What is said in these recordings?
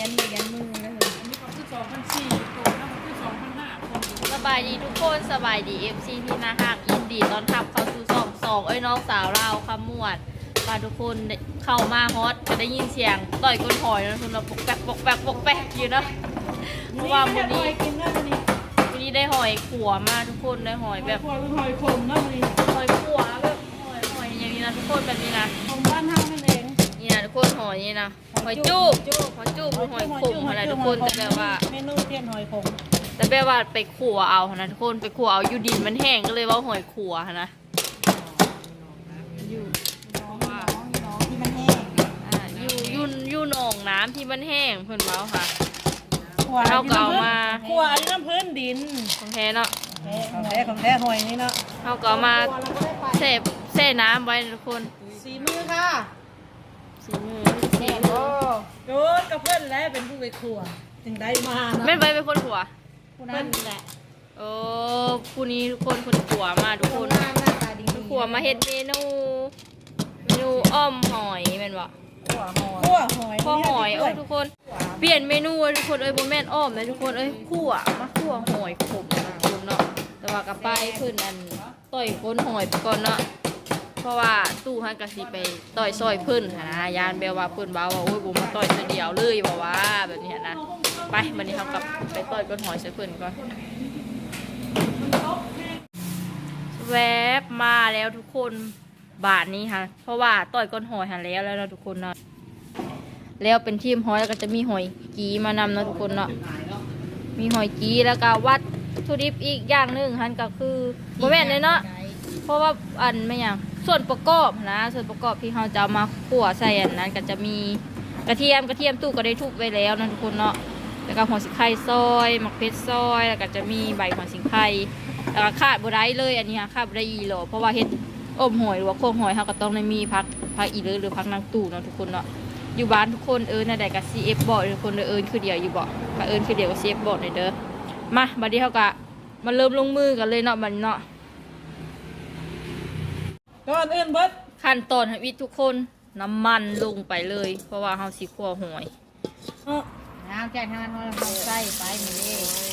ยันมือยันมือแล้วเลยอันนี้เขาคือสองพันสี่ตัวนะมันคือสองพันห้าคนอยู่สบายดีทุกคนสบายดี FC ที่น่าฮักยินดีต้อนรับเข้าสู่สองสองเอ้ยน้องสาวเราคำมวดมาทุกคนเข้ามาฮอตจะได้ยินเสียงต่อยก้นหอยนะคุณเราปกแปกปกแปกปกแปกอยู่นะเพราะว่าวันนี้กินได้วันนี้วันนี้ได้หอยขัวมาทุกคนได้หอยแบบหอยหอยขมนะวันนี้หอยขัวแบบหอยหอยอย่างนี้นะทุกคนแบบนี้นะของบ้านเฮานั่นเอง นี่นะทุกคนหอยนี่นะหอยจุบหอยจุบหรือหอยขมอะไรทุกคนแต่แบบว่าเมนูเทียนหอยขมแต่แบบว่าไปขัวเอานะทุกคนไปขัวเอาอยู่ดินมันแห้งก็เลยว่าหอยขัวนะอยู่เพราะว่าน้องน้องที่มันแห้งอ่าอยู่อยู่อยู่หนองน้ำที่มันแห้งเพิ่นเมาค่ะขวเอาเก่ามาขวอันนี้น้ำพื้นดินของแท้เนาะของแท้ของแท้หอยนี่เนาะเอาเก่ามาเสพเสน้ำไว้นะทุกคนสีมือค่ะ สีมือแห้งโอ้โดนกับเพื่อนแล้วเป็นผู้ไปขวจึงได้มาเนาะแม่นไปเป็นคนขัว ผู้นั้นแหละโอ้ผู้นี้ทุกคนคนขัวมาทุกคคนนหน้าหน้าตาดีขัวมาเฮ็ดเมนูเมนูอ้อมหอยแม่นบ่ขัวหอยขัวหอยข้อหอยโอ้ยทุกคน เปลี่ยนเมนูเลยทุกคนเอ้ยโบแม่นอ้อมเลยทุกคนเอ้ยคั่วมาคั่วหอยขมนะทุกคนเนาะแต่ว่ากระไปเพิ่นอันต่อยก้นหอยไปก่อนเนาะ เพราะว่าตู้ฮันกะสิไปต่อยซอยเพิ่นหนนะยานเบลว่าเพิ่นเบาว่าโอ้ยบ่มาต่อยเสียเดียวเลยบ่ว่าแบบนี้นะไปวันนี้เฮากลับไปต่อยก้นหอยใส่เพิ่นก่อนแวบมาแล้วทุกคนบาทนี้ค่ะ เพราะว่าต่อยก้นหอยหันแล้วแล้วเนาะทุกคนเนาะแล้วเป็นทีมหอยแล้วก็จะมีหอยกีมานำเนาะทุกคนเนาะมีหอยกีแล้วก็วัดทุดิบอีกอย่างหนึ่งฮันก็คือโมแม่นเลยเนาะเพราะว่าอันไม่อย่าง ส่วนประกอบนะ ส่วนประกอบที่เราจะมาขั่วใส่อันนั้นก็จะมีกระเทียมกระเทียมตู้ก็ได้ทุบไว้แล้วนะทุกคนเนาะแล้วก็หัวสิงไข่ซอยมะเขือซอย แล้วก็จะมีใบหัวสิงไข่แล้วก็ขาดบุได้เลยอันนี้ค่ะขาดบุได้อีหรอเพราะว่าเฮ็ดอมหอยหรือว่าโคงหอยเขาก็ต้องได้มีพักพักอีเลยหรือพักนางตู้เนาะทุกคนเนาะอยู่บ้านทุกคนเอิญนะแต่กับ CF บอทุกคนเอเอิญคือเดียวอยู่บอกมาเอิญคือเดียวกับ CF บอกหน่อยเด้อมาบัดนี้เขาก็มาเริ่มลงมือกันเลยเนาะบัดเนาะ ก่อนอื่นเบิดขั้นตอนให้วิทย์ทุกคนน้ำมันลงไปเลย เพราะว่าเฮาสิคั่วหอยเอ้อน้ำแกงทานเราเอาใส่ไปนี่เลย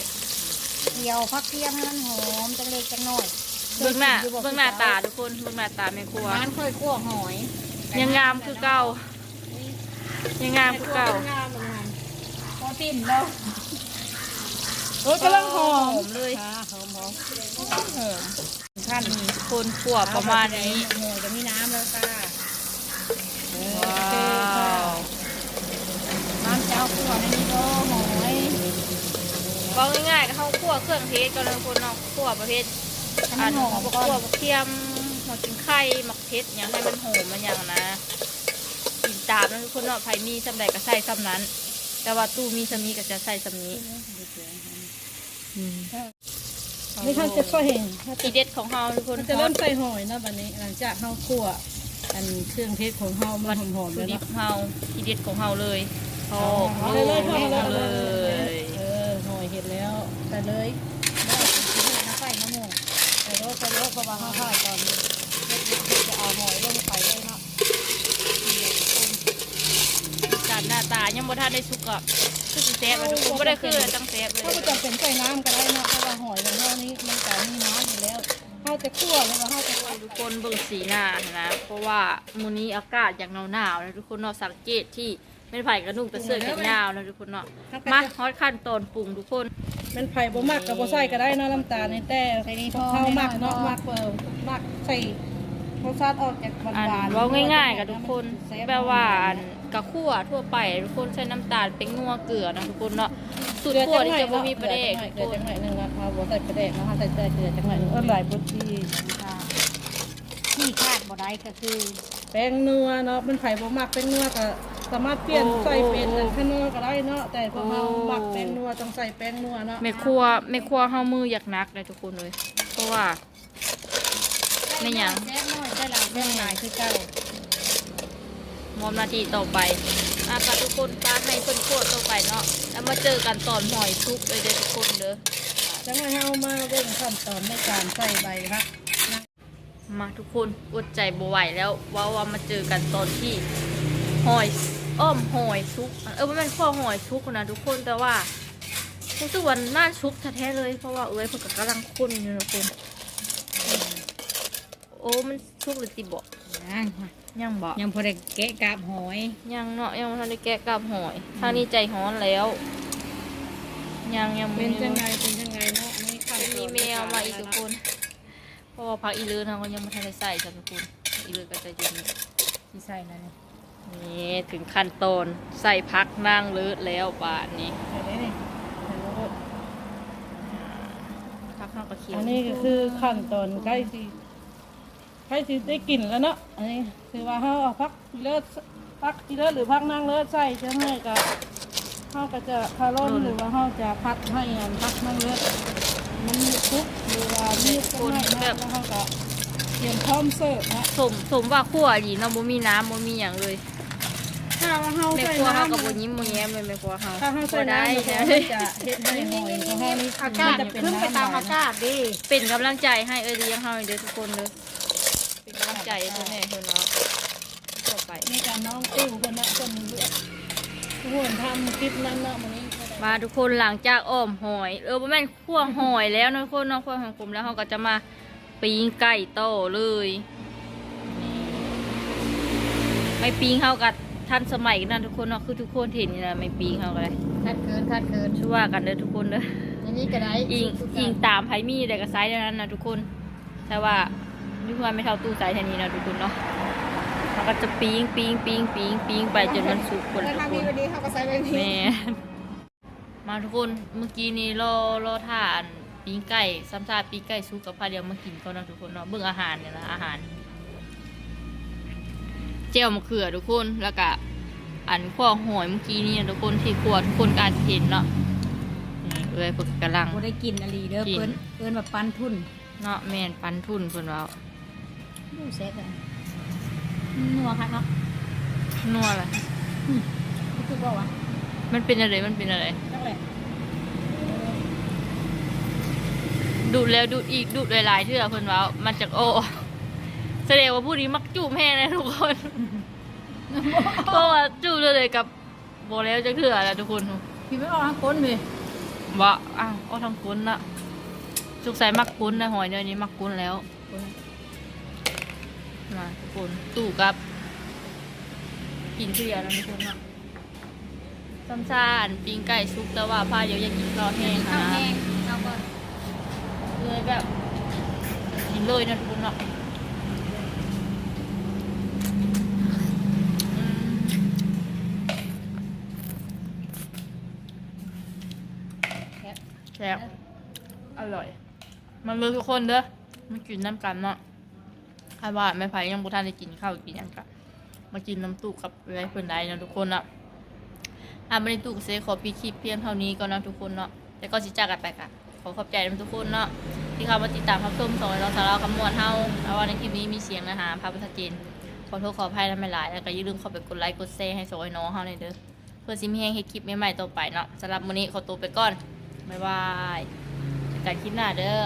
เกี่ยวพักเทียมให้มันหอมจังเล็กจังน้อยเบื้องหน้าเบื้องหน้าตาทุกคนเบื้องหน้าตาแม่ครัวร้านเคยคั่วหอยยังงามคือเก่ายังงามคือเก่าพอติ้มแล้ว เออกำลังหอมเลยค่ะหอมหอมหอมท่านคนขั่วประมาณนี้หอยจะมีน้ำแล้วค่ะว้าวน้ำเจ้าคั่วในนี้ก็หอยบอกง่ายๆก็เขาคั่วเครื่องเทศก็เลยคนเนาะคั่วประเภทให้อัมันนหอมพวกก่อขั่วนพวกเทียมหมกกินไข่หมักเพชรอย่างให้มันหอมมันอย่างนะกินตามนะทุกคนเนาะไผมีสำใดก็ใส่สำนั้น แต่ว่าตู้มีสำนี้ก็จะใส่สำนี้อืม นี่ท่านจะช่วยเห็นทีเด็ดของเราทุกคนมันจะเริ่มใส่หอยนะบัดนี้ หลังจากเฮาคั่วอันเครื่องเทศของเฮามันหอมๆสูแล้วดิเนาะบของเราทีเด็ดของเราเลยโอ้เอาโหเลยเลยเอาเลยเลเอาเลยยเออหอยเห็ดแล้วใส่เลยแล้วเอาไปที่น้ำไฟน้ำหมูใส่โรสใส่โรสเพราะว่าเฮาถ่ายตอนนี้จะเอาหอยลงไปเลยเนาะ การหน้าตา ยังบ่ทันได้สุกอะคือสิแซ่บอะทุกคนบ่ได้คือตั้งแซ่บเลถ้ายบ่จำเป็นใส่น้ำก็ได้เนาะเพราะว่าหอยของเฮานี้มันก็มีน้ำอยู่แล้วเฮาจะคั่วแล้วก็เฮาจะทุกคนเบิ่งสีหน้านะ เพราะว่ามื้อนี้อากาศอย่างหนาวๆนะทุกคนเนาะสังเกตที่เป็นไผ่กระนุ่งกระเสื้อแขนยาวนะทุกคนเนาะมาฮอดขั้นตอนปรุงทุกคนมันไผ่บ่มักกับบ่ใส่ก็ได้เนาะน้ำตาลนี่แต่ใส่นี่พอเฮามักเนาะมักเปิ่มักใส่ รสชาติออกจากหอันวานๆเว่าง่ายๆกับทุกคนแปลว่าอันกะคั่วทั่วไปทุกคนใช้น้ำตาลเป็นงัวเกลือนะทุกคนเนาะสูตรคั่วที่จะบ่มีประเดกเกลือจังหน่อยหนึงอะเฮาบ่ใส่ประเดกเนาะเฮาใส่แต่เกลือจังหน่อยหนึงเออหลายบ่ที่ที่คาดบ่ได้ก็คือแป้งนัวเนาะมันไผ่บ่มักแป้งนัวก็สามารถเปลี่ยนใส่เป็นอันข้างนอกก็ได้เนาะแต่พวกเฮามักแป้งนัวต้องใส่แป้งนัวเนาะ แม่ครัวแม่ครัวเฮามืออยากนักเลยทุกคนเลย เพราะว่าไม่หยัง แซ่บน้อยได้ห ลายเรื่องหลายคือเก่ามอมนาทีต่อไปอะปะทุกคนปาให้เพิ่นคั่วต่อไปเนาะ แล้วมาเจอกันตอนหอยทุกเลยเด้อทุกคนเด้อจังหวะเฮามาเบิ่งขั้นตอนในการใส่ใบรักนะมาทุกคนอดใจบ่ไหวแล้วว่าว่ามาเจอกันตอนที่หอยอ้อมหอยชุก เออมันเป็นข้อหอยชุกนะทุกคนแต่ว่ารู้สึกว่าน่าชุกแท้ๆเลยเพราะว่าเอ้ยเพิ่นก็กำลังคุ้นอยู่นะทุกคนโอ้มันชุกหรือติบอกยังยังบอกยังพอได้แกะกาบหอยยังเนาะยังไม่ทันได้แกะกลับหอย ทางนี้ใจฮ้อนแล้ว ยังยังเป็นจังไงมีเป็นจังไงเนาะอันนี้ขั้นตอนมีแมวมาอีกทุกคนเพราะว่าพักอีเลือทางก็ยังไม่ทันได้ใส่จ้ะทุกคนอีเลือก็จะอยืนที่ใส่นั่นนี่นี่ถึงขั้นตอนใส่พักนั่งเลือแล้วบาทนี้เดี๋ยวนี้นี่พักข้าวกระเขียวอันนี้ก็คือขั้นตอนใกล้สิ ใกล้สิได้กลิ่นแล้วเนาะอันนี้คือว่าเขาเอาพักทีเลิศพักทีเลิศหรือพักนั่งเลิศใส่ใช่ไหมกับเขาก็จะคาร่นหรือว่าเขาจะพัดให้อันพักนั่งเลิศมันมีทุกหรือว่ามีต้นไม้นะแล้วเขาก็เตรียมพร้อมเสิร์ฟนะสมสมว่าขั่วดีเนาะบ่มีน้ำบ่มีอย่างเลยถ้าว่าเขาแม่ใส่ครัวเฮาน้ำก็บ่ยิ้มบ่แย้มเลยแม่ครัวเฮาถ้าเขาใส่บ่ได้น้ำใช่เขาจะเฮ็ดให้หอยของเขานี่อากาศมันจะเป็นขึ้นไปตามน้ำหวอานกาศดิเป็นกำลังใจให้เอ้ยเลี้ยงเฮาเด้อทุกคนเด้อเป็นกำลัง ใจให้เพิ่นแน่เพิ่นเนาะต่อไปนี่การน้องติ้วคนนะคนเลือกทุกคนทำคลิปนั้นเนาะวันนี้มาทุกคนหลังจากอ้อมหอย เออบ่แม่นคั่วหอยแล้วเนาะทุกคนเนาะคั่วหอยกลมแล้วเฮาก็จะมาปิ้งไก่โตเลยไม่ปิ้งเฮากับทันสมัยกันนะทุกคนเนาะคือทุกคนเห็นนี่นะไม่ปิ้งเฮาก็ได้ทัดเกินทัดเกินช่วยว่ากันเด้อทุกคนเด้ออันนี้ก็ได้อิงอิงตามไผมีแต่ก็ไซส์เท่านั้นนะทุกคนแต่ว่า ยุควันไม่เท่าตู้ไซส์เท่านี้นะทุกคนเนาะมันก็จะปิ้งปิ้งปิ้งปิ้งปิ้งไปจนมันสุกคนแล้วทุกถ้าคมีนวันนี้เขาก็ใส่แบบนี้แม่มาทุกคนเมื่อกี้นี้รอรอทานปิ้งไก่ซ้ำซากปิ้งไก่ซุกกับพาเดียวมากินก่อนนะทุกคนเนาะเบิ่งอาหารเนี่ยนะอาหารเจียวมะเขือทุกคนแล้วก็อันขั้วหอยเมื่อกี้นี่ทุกคนที่ขั้วทุกคนก็อาจจะเห็นเนาะนี่เอ้ยเพิ่นกำลังบ่ได้กินอะไรเด้อกินเพิ่นเพิ่นแบบปันทุนเนาะแม่นปันทุนเพิ่นว่า ดูเซ็ตอะนัวค่ะเนาะนัวล่ะรู้สึกว่าวะมันเป็นอะไร มันเป็นอะไรจักแหละดูดแล้วดูดอีกดูดหลายๆเทื่อเพิ่นว่ามันจากโอ้แสดงว่าผู้นี้มักจูบแห้งนะทุกคนเพราะว่าจูบเลยกับโบแล้วจะเถื่อแหละทุกคนพี่ไม่ออกทางก้นเลยว่าอ้าวเอาทางกุ้นนะสุกใส่มักกุ้นนะหอยเดี๋ยวนี้มักกุ้นแล้ว มาทุกคนตู่กับ กินเกลียแล้วทุกคนเนาะซ้ำซ่านปิงไก่ซุปแต่ว่าผ้าเดี๋ยวอยากกินข้าวแห้งข้าวนะแห้งเอาก่อนเลยแบบกินเลยนะทุกคนเนาะอืมแซ่บอร่อยมันเลยทุกคนเด้อมากินน้ำกันเนาะ คาดว่าแม่ไผ่ยังบุทันได้กินข้าวกินยังกันมากินน้ำตุกกับไว้เพื่อนได้นะทุกคนเนาะอะไม่ได้ตุกเซขอปีคลิปเพียงเท่านี้ก็นะทุกคนเนาะแต่ก็สิจากกันไปกันขอขอบใจทุกคนเนาะที่เข้ามาติดตามรับชมสองเราสาระคำมวลเฮาแล้วว่าในคลิปนี้มีเสียงนะฮะภาพชัดเจนขอโทษขออภัยนะไม่หลาย แล้วก็อย่าลืมเข้าไปกดไลค์กดแชร์ให้สอยน้องเฮาในอยเด้อเพื่อซิมีแห้งให้คลิปใหม่ๆต่อไปเนาะสำหรับมื้อนี้ขอตัวไปก่อนบ๊ายบายเจอกันคลิปหน้าเด้อ